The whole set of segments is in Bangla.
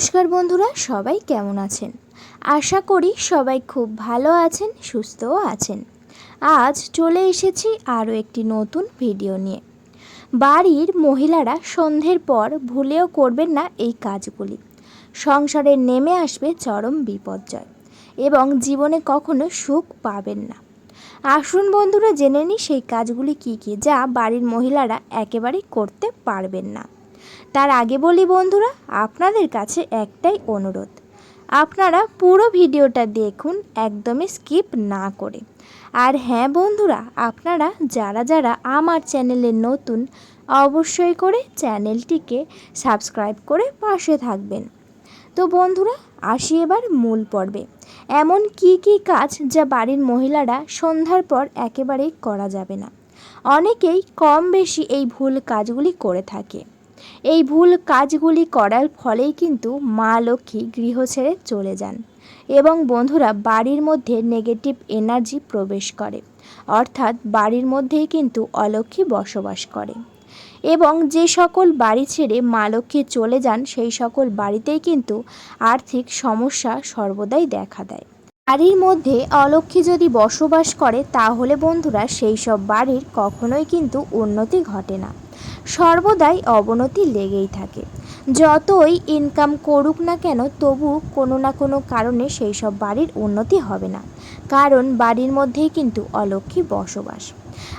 নমস্কার বন্ধুরা, সবাই কেমন আছেন? আশা করি সবাই খুব ভালো আছেন, সুস্থও আছেন। আজ চলে এসেছি আরও একটি নতুন ভিডিও নিয়ে। বাড়ির মহিলারা সন্ধ্যের পর ভুলেও করবেন না এই কাজগুলি। সংসারে নেমে আসবে চরম বিপর্যয় এবং জীবনে কখনো সুখ পাবেন না। আসুন বন্ধুরা, জেনে নিই সেই কাজগুলি কী কী, যা বাড়ির মহিলারা একেবারেই করতে পারবেন না। তার আগে বলি বন্ধুরা, আপনাদের কাছে একটাই অনুরোধ। আপনারা পুরো ভিডিওটা দেখুন, একদমই স্কিপ না করে। আর হ্যাঁ বন্ধুরা, আপনারা যারা যারা আমার চ্যানেলে নতুন, অবশ্যই করে চ্যানেলটিকে সাবস্ক্রাইব করে পাশে থাকবেন। তো বন্ধুরা, আসি এবার মূল পর্বে। এমন কি কি কাজ যা বাড়ির মহিলারা সন্ধ্যার পর একেবারেই করা যাবে না? অনেকেই কম বেশি এই ভুল কাজগুলি করে থাকে। এই ভুল কাজগুলি করার ফলেই কিন্তু মা লক্ষ্মী গৃহ ছেড়ে চলে যান এবং বন্ধুরা বাড়ির মধ্যে নেগেটিভ এনার্জি প্রবেশ করে। অর্থাৎ বাড়ির মধ্যেই কিন্তু অলক্ষ্মী বসবাস করে। এবং যে সকল বাড়ি ছেড়ে মা লক্ষ্মী চলে যান, সেই সকল বাড়িতেই কিন্তু আর্থিক সমস্যা সর্বদাই দেখা দেয়। বাড়ির মধ্যে অলক্ষ্মী যদি বসবাস করে, তাহলে বন্ধুরা সেই সব বাড়ির কখনোই কিন্তু উন্নতি ঘটে না। সর্বদাই অবনতি লেগেই থাকে। যতই ইনকাম করুক না কেন, তবু কোনো না কোনো কারণে সেই সব বাড়ির উন্নতি হবে না। কারণ বাড়ির মধ্যেই কিন্তু অলক্ষ্মী বসবাস।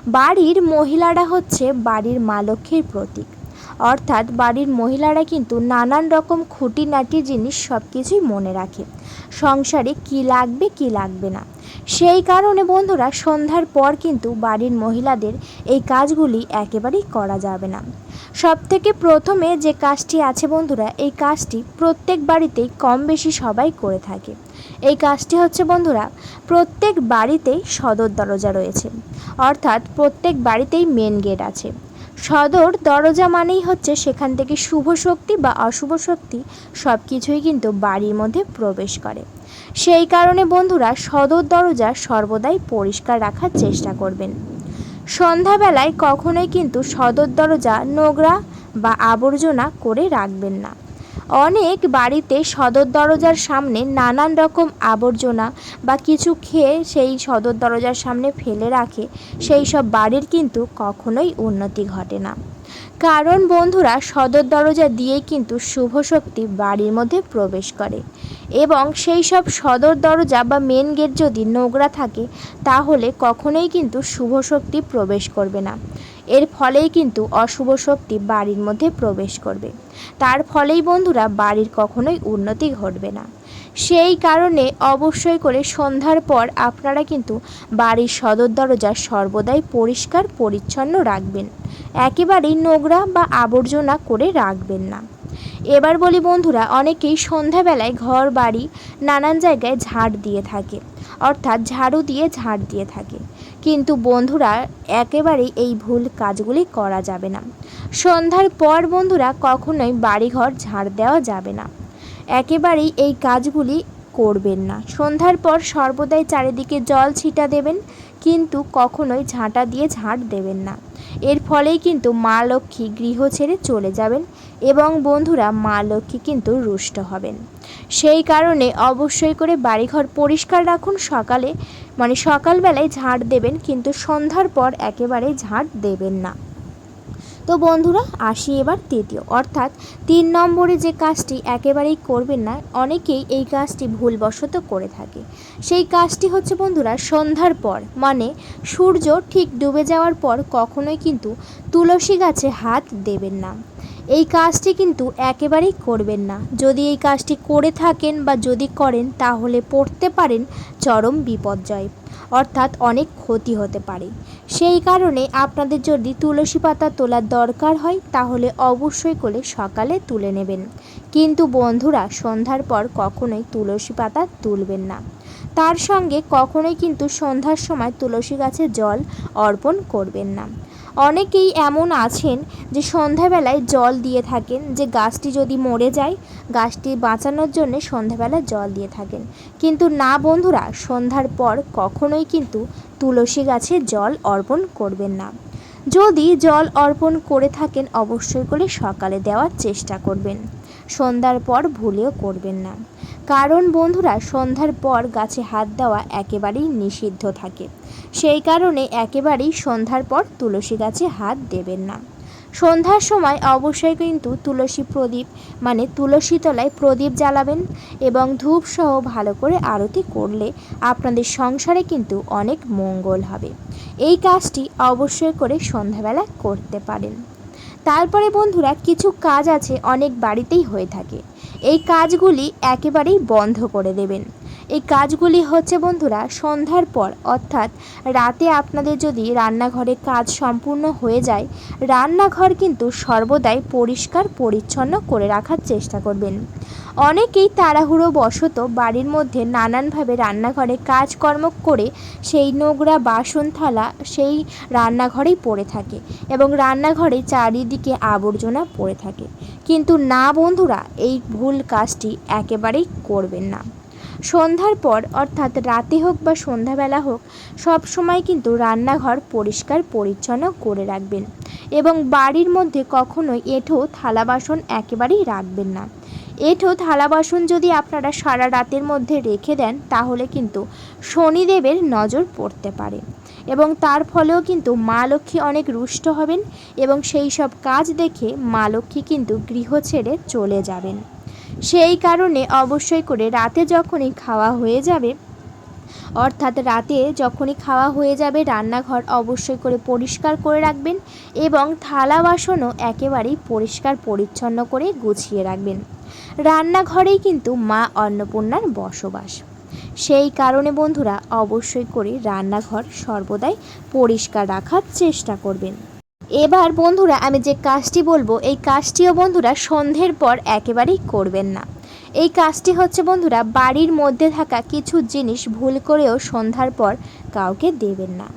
বাড়ির মহিলারা হচ্ছে বাড়ির মা লক্ষ্মীর প্রতীক। অর্থাৎ বাড়ির মহিলারা কিন্তু নানান রকম খুঁটিনাটি জিনিস সব কিছুই মনে রাখে। সংসারে কি লাগবে কি লাগবে না। সেই কারণে বন্ধুরা, সন্ধ্যার পর কিন্তু বাড়ির মহিলাদের এই কাজগুলি একেবারেই করা যাবে না। সব থেকে প্রথমে যে কাজটি আছে বন্ধুরা, এই কাজটি প্রত্যেক বাড়িতেই কম বেশি সবাই করে থাকে। এই কাজটি হচ্ছে বন্ধুরা, প্রত্যেক বাড়িতেই সদর দরজা রয়েছে। অর্থাৎ প্রত্যেক বাড়িতেই মেন গেট আছে। সদর দরজা মানেই হচ্ছে সেখান থেকে শুভ শক্তি বা অশুভ শক্তি সব কিছুই কিন্তু বাড়ির মধ্যে প্রবেশ করে। সেই কারণে বন্ধুরা সদর দরজা সর্বদাই পরিষ্কার রাখার চেষ্টা করবেন। সন্ধ্যাবেলায় কখনোই কিন্তু সদর দরজা নোংরা বা আবর্জনা করে রাখবেন না। অনেক বাড়িতে সদর দরজার সামনে নানান রকম আবর্জনা বা কিছু খেয়ে সেই সদর দরজার সামনে ফেলে রাখে, সেই সব বাড়ির কিন্তু কখনোই উন্নতি ঘটে না। কারণ বন্ধুরা, সদর দরজা দিয়েই কিন্তু শুভ শক্তি বাড়ির মধ্যে প্রবেশ করে এবং সেই সব সদর দরজা বা মেন গেট যদি নোংরা থাকে, তাহলে কখনোই কিন্তু শুভ শক্তি প্রবেশ করবে না। এর ফলেই কিন্তু অশুভ শক্তি বাড়ির মধ্যে প্রবেশ করবে। তার ফলেই বন্ধুরা বাড়ির কখনোই উন্নতি ঘটবে না। সেই কারণে অবশ্যই করে সন্ধ্যার পর আপনারা কিন্তু বাড়ির সদর দরজা সর্বদাই পরিষ্কার, পরিচ্ছন্ন রাখবেন। একেবারেই নোংরা বা আবর্জনা করে রাখবেন না। এবার বলি বন্ধুরা, অনেকেই সন্ধ্যাবেলায় ঘর, বাড়ি নানান জায়গায় ঝাড় দিয়ে থাকে, অর্থাৎ ঝাড়ু দিয়ে ঝাড় দিয়ে থাকে। কিন্তু বন্ধুরা, একেবারেই এই ভুল কাজগুলি করা যাবে না। সন্ধ্যার পর বন্ধুরা, কখনোই বাড়িঘর ঝাড় দেওয়া যাবে না। একেবারেই এই কাজগুলি করবেন না। সন্ধ্যার পর সর্বদাই চারিদিকে জল ছিটা দেবেন, কিন্তু কখনোই ঝাঁটা দিয়ে ঝাঁট দেবেন না। এর ফলেই কিন্তু মা লক্ষ্মী গৃহ ছেড়ে চলে যাবেন এবং বন্ধুরা, মা লক্ষ্মী কিন্তু রুষ্ট হবেন। সেই কারণে অবশ্যই করে বাড়িঘর পরিষ্কার রাখুন সকালে মানে সকালবেলায় ঝাঁট দেবেন, কিন্তু সন্ধ্যার পর একেবারে ঝাঁট দেবেন না। তো বন্ধুরা, আসি এবার তৃতীয়। অর্থাৎ তিন নম্বরে যে কাজটি একেবারেই করবেন না, অনেকেই এই কাজটি ভুলবশত করে থাকে। সেই কাজটি হচ্ছে বন্ধুরা, সন্ধ্যার পর। মানে সূর্য ঠিক ডুবে যাওয়ার পর কখনোই কিন্তু তুলসী গাছে হাত দেবেন না। এই কাজটি কিন্তু একেবারেই করবেন না। যদি এই কাজটি করে থাকেন বা যদি করেন, তাহলে পড়তে পারেন চরম বিপর্যয়, অর্থাৎ অনেক ক্ষতি হতে পারে। সেই কারণে আপনাদের যদি তুলসী পাতা তোলার দরকার হয়, তাহলে অবশ্যই করে সকালে তুলে নেবেন। কিন্তু বন্ধুরা, সন্ধ্যার পর কখনোই তুলসী পাতা তুলবেন না। তার সঙ্গে কখনোই কিন্তু সন্ধ্যার সময় তুলসী গাছে জল অর্পণ করবেন না। অনেকেই এমন আছেন যে সন্ধ্যাবেলায় জল দিয়ে থাকেন, যে গাছটি যদি মরে যায়, গাছটি বাঁচানোর জন্য সন্ধ্যাবেলা জল দিয়ে থাকেন। কিন্তু না বন্ধুরা, সন্ধ্যার পর কখনোই কিন্তু তুলসী গাছে জল অর্পণ করবেন না। যদি জল অর্পণ করে থাকেন, অবশ্যই করে সকালে দেওয়ার চেষ্টা করবেন। সন্ধ্যার পর ভুলেও করবেন না। কারণ বন্ধুরা, সন্ধ্যার পর গাছে হাত দেওয়া একেবারেই নিষিদ্ধ থাকে। সেই কারণে একেবারেই সন্ধ্যার পর তুলসী গাছে হাত দেবেন না। সন্ধ্যার সময় অবশ্যই কিন্তু তুলসী প্রদীপ মানে তুলসী তলায় প্রদীপ জ্বালাবেন এবং ধূপ সহ ভালো করে আরতি করলে আপনাদের সংসারে কিন্তু অনেক মঙ্গল হবে। এই কাজটি অবশ্যই করে সন্ধ্যাবেলা করতে পারেন। তারপরে বন্ধুরা, কিছু কাজ আছে অনেক বাড়িতেই হয়ে থাকে। এই কাজগুলি একেবারেই বন্ধ করে দেবেন। এই কাজগুলি হচ্ছে বন্ধুরা সন্ধ্যার পর, অর্থাৎ রাতে আপনাদের যদি রান্নাঘরে কাজ সম্পূর্ণ হয়ে যায়, রান্নাঘর কিন্তু সর্বদাই পরিষ্কার পরিচ্ছন্ন করে রাখার চেষ্টা করবেন। অনেকেই তাড়াহুড়ো বশত বাড়ির মধ্যে নানানভাবে রান্নাঘরে কাজকর্ম করে সেই নোংরা বাসন থালা সেই রান্নাঘরেই পড়ে থাকে এবং রান্নাঘরে চারিদিকে আবর্জনা পড়ে থাকে। কিন্তু না বন্ধুরা, এই ভুল কাজটি একেবারেই করবেন না। সন্ধ্যার পর, অর্থাৎ রাতে হোক বা সন্ধ্যাবেলা হোক, সব সময় কিন্তু রান্নাঘর পরিষ্কার পরিচ্ছন্ন করে রাখবেন এবং বাড়ির মধ্যে কখনোই এঁঠো, থালা বাসন একেবারেই রাখবেন না। এঁঠো, থালা বাসন যদি আপনারা সারা রাতের মধ্যে রেখে দেন, তাহলে কিন্তু শনিদেবের নজর পড়তে পারে এবং তার ফলেও কিন্তু মা লক্ষ্মী অনেক রুষ্ট হবেন এবং সেই সব কাজ দেখে মা লক্ষ্মী কিন্তু গৃহ ছেড়ে চলে যাবেন। সেই কারণে অবশ্যই করে রাতে যখনই খাওয়া হয়ে যাবে, অর্থাৎ রাতে যখনই খাওয়া হয়ে যাবে, রান্নাঘর অবশ্যই করে পরিষ্কার করে রাখবেন এবং থালা বাসনও একেবারেই পরিষ্কার পরিচ্ছন্ন করে গুছিয়ে রাখবেন। রান্নাঘরেই কিন্তু মা অন্নপূর্ণার বসবাস। সেই কারণে বন্ধুরা, অবশ্যই করে রান্নাঘর সর্বদাই পরিষ্কার রাখার চেষ্টা করবেন। এবার বন্ধুরা, আমি যে কাজটি বলব, এই কাজটিও বন্ধুরা সন্ধ্যের পর একেবারেই করবেন না। এই কাজটি হচ্ছে বন্ধুরা, বাড়ির মধ্যে থাকা কিছু জিনিস ভুল করেও সন্ধ্যার পর কাউকে দেবেন না।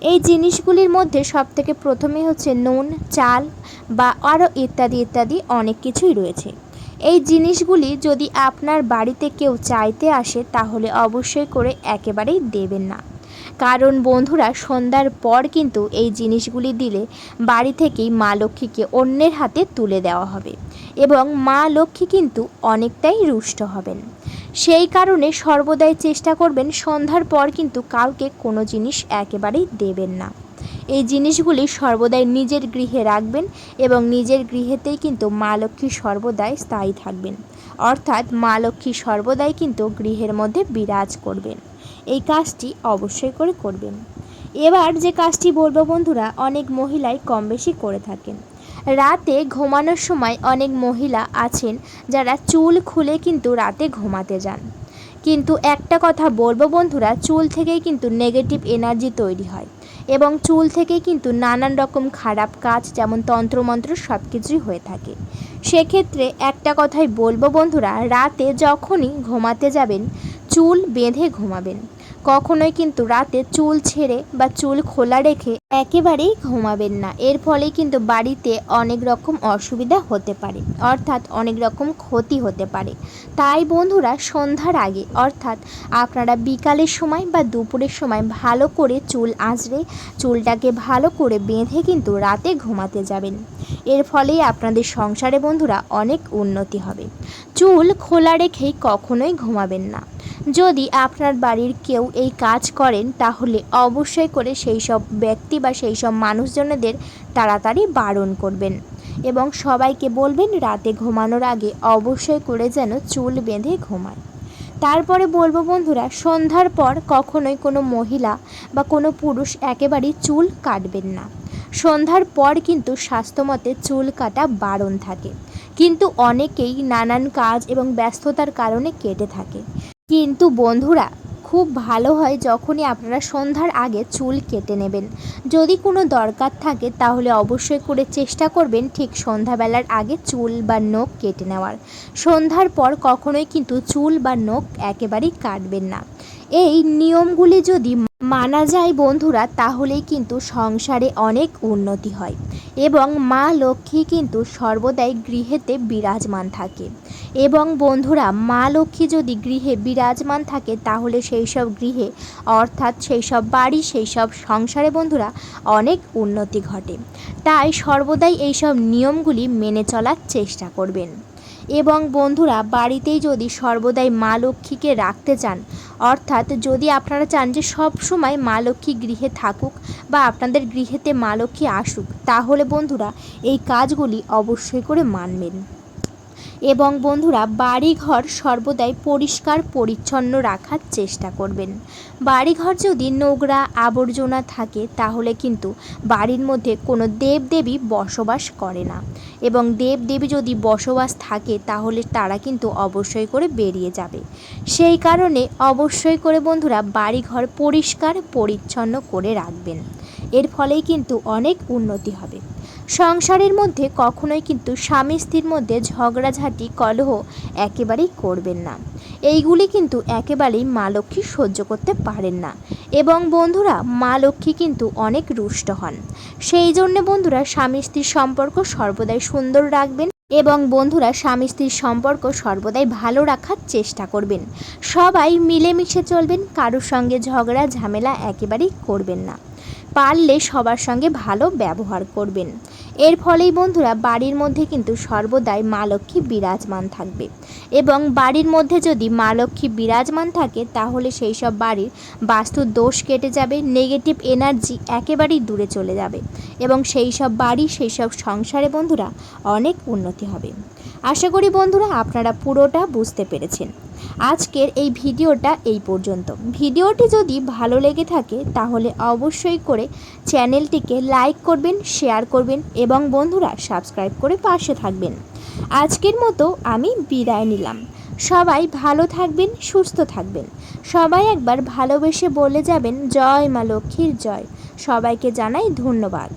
এই জিনিসগুলির মধ্যে সবথেকে প্রথমে হচ্ছে নুন, চাল বা আরও ইত্যাদি ইত্যাদি অনেক কিছুই রয়েছে। এই জিনিসগুলি যদি আপনার বাড়িতে কেউ চাইতে আসে, তাহলে অবশ্যই করে একেবারেই দেবেন না। কারণ বন্ধুরা, সন্ধ্যার পর কিন্তু এই জিনিসগুলি দিলে বাড়ি থেকেই মা লক্ষ্মীকে অন্যের হাতে তুলে দেওয়া হবে এবং মা লক্ষ্মী কিন্তু অনেকটাই রুষ্ট হবেন। সেই কারণে সর্বদাই চেষ্টা করবেন সন্ধ্যার পর কিন্তু কাউকে কোনো জিনিস একেবারেই দেবেন না। এই জিনিসগুলি সর্বদাই নিজের গৃহে রাখবেন এবং নিজের গৃহেতেই কিন্তু মা লক্ষ্মী সর্বদাই স্থায়ী থাকবেন। অর্থাৎ মা লক্ষ্মী সর্বদাই কিন্তু গৃহের মধ্যে বিরাজ করবেন। এই কাজটি অবশ্যই করে করবেন। এবার যে কাজটি বলব বন্ধুরা, অনেক মহিলাই কম বেশি করে থাকেন। রাতে ঘুমানোর সময় অনেক মহিলা আছেন যারা চুল খুলে কিন্তু রাতে ঘুমাতে যান। কিন্তু একটা কথা বলব বন্ধুরা, চুল থেকেই কিন্তু নেগেটিভ এনার্জি তৈরি হয়। এবং চুল থেকে কিন্তু নানান রকম খারাপ কাজ যেমন তন্ত্রমন্ত্র সব কিছুই হয়ে থাকে। সেক্ষেত্রে একটা কথাই বলব বন্ধুরা, রাতে যখনই ঘুমাতে যাবেন, চুল বেঁধে ঘুমাবেন। কখনোই কিন্তু রাতে চুল ছেড়ে বা চুল খোলা রেখে একেবারেই ঘুমাবেন না। এর ফলে কিন্তু বাড়িতে অনেক রকম অসুবিধা হতে পারে, অর্থাৎ অনেক রকম ক্ষতি হতে পারে। তাই বন্ধুরা, সন্ধ্যার আগে, অর্থাৎ আপনারা বিকালের সময় বা দুপুরের সময় ভালো করে চুল আঁচড়ে, চুলটাকে ভালো করে বেঁধে কিন্তু রাতে ঘুমাতে যাবেন। এর ফলেই আপনাদের সংসারে বন্ধুরা অনেক উন্নতি হবে। চুল খোলা রেখেই কখনোই ঘুমাবেন না। যদি আপনার বাড়ির কেউ এই কাজ করেন, তাহলে অবশ্যই করে সেই সব ব্যক্তি বা সেই সব মানুষজনেদের তাড়াতাড়ি বারণ করবেন। এবং সবাইকে বলবেন, রাতে ঘুমানোর আগে অবশ্যই করে যেন চুল বেঁধে ঘুমায়। তারপরে বলব, বন্ধুরা, সন্ধ্যার পর কখনোই কোনো মহিলা বা কোনো পুরুষ একেবারেই চুল কাটবেন না। সন্ধ্যার পর কিন্তু স্বাস্থ্যমতে চুল কাটা বারণ থাকে। কিন্তু অনেকেই নানান কাজ এবং ব্যস্ততার কারণে কেটে থাকে। কিন্তু বন্ধুরা, খুব ভালো হয় যখনই আপনারা সন্ধ্যার আগে চুল কেটে নেবেন। যদি কোনো দরকার থাকে, তাহলে অবশ্যই করে চেষ্টা করবেন ঠিক সন্ধ্যাবেলার আগে চুল বা নখ কেটে নেওয়ার। সন্ধ্যার পর কখনোই কিন্তু চুল বা নখ একেবারেই কাটবেন না। এই নিয়মগুলি যদি মানা যায় বন্ধুরা, তাহলেই কিন্তু সংসারে অনেক উন্নতি হয় এবং মা লক্ষ্মী কিন্তু সর্বদাই গৃহেতে বিরাজমান থাকে। এবং বন্ধুরা, মা লক্ষ্মী যদি গৃহে বিরাজমান থাকে, তাহলে সেই সব গৃহে, অর্থাৎ সেই সব বাড়ি, সেই সব সংসারে বন্ধুরা, অনেক উন্নতি ঘটে। তাই সর্বদাই এই সব নিয়মগুলি মেনে চলার চেষ্টা করবেন। এবং বন্ধুরা, বাড়িতেই যদি সর্বদাই মা লক্ষ্মীকে রাখতে চান, অর্থাৎ যদি আপনারা চান যে সব সময় মা লক্ষ্মী গৃহে থাকুক বা আপনাদের গৃহেতে মা লক্ষ্মী আসুক, তাহলে বন্ধুরা, এই কাজগুলি অবশ্যই করে মানবেন। এবং বন্ধুরা বাড়িঘর সর্বদাই পরিষ্কার, পরিচ্ছন্ন রাখার চেষ্টা করবেন। বাড়িঘর যদি নোংরা আবর্জনা থাকে, তাহলে কিন্তু বাড়ির মধ্যে কোনো দেবদেবী বসবাস করে না। এবং দেবদেবী যদি বসবাস থাকে, তাহলে তারা কিন্তু অবশ্যই করে বেরিয়ে যাবে। সেই কারণে অবশ্যই করে বন্ধুরা বাড়িঘর পরিষ্কার, পরিচ্ছন্ন করে রাখবেন। এর ফলেই কিন্তু অনেক উন্নতি হবে। সংসারের মধ্যে কখনোই কিন্তু স্বামী স্ত্রীর মধ্যে ঝগড়াঝাটি, কলহ একেবারেই করবেন না। এইগুলি কিন্তু একেবারেই মা লক্ষ্মী সহ্য করতে পারেন না। এবং বন্ধুরা, মা লক্ষ্মী কিন্তু অনেক রুষ্ট হন। সেই জন্য বন্ধুরা, স্বামী স্ত্রীর সম্পর্ক সর্বদাই সুন্দর রাখবেন এবং বন্ধুরা, স্বামী স্ত্রীর সম্পর্ক সর্বদাই ভালো রাখার চেষ্টা করবেন। সবাই মিলেমিশে চলবেন, কারোর সঙ্গে ঝগড়া, ঝামেলা একেবারেই করবেন না। পারলে সবার সঙ্গে ভালো ব্যবহার করবেন। এর ফলেই বন্ধুরা, বাড়ির মধ্যে কিন্তু সর্বদাই মা লক্ষ্মী বিরাজমান থাকবে। এবং বাড়ির মধ্যে যদি মা লক্ষ্মী বিরাজমান থাকে, তাহলে সেই সব বাড়ির বাস্তুর দোষ কেটে যাবে নেগেটিভ এনার্জি একেবারেই দূরে চলে যাবে। এবং সেই সব বাড়ি, সেই সব সংসারে বন্ধুরা অনেক উন্নতি হবে। আশা করি বন্ধুরা, আপনারা পুরোটা বুঝতে পেরেছেন। আজকের এই ভিডিওটা এই পর্যন্ত। ভিডিওটি যদি ভালো লেগে থাকে, তাহলে অবশ্যই করে চ্যানেলটিকে লাইক করবেন, শেয়ার করবেন এবং বন্ধুরা সাবস্ক্রাইব করে পাশে থাকবেন। আজকের মতো আমি বিদায় নিলাম। সবাই ভালো থাকবেন, সুস্থ থাকবেন। সবাই একবার ভালোবেসে বলে যাবেন, জয় মা লক্ষ্মীর জয়। সবাইকে জানাই ধন্যবাদ।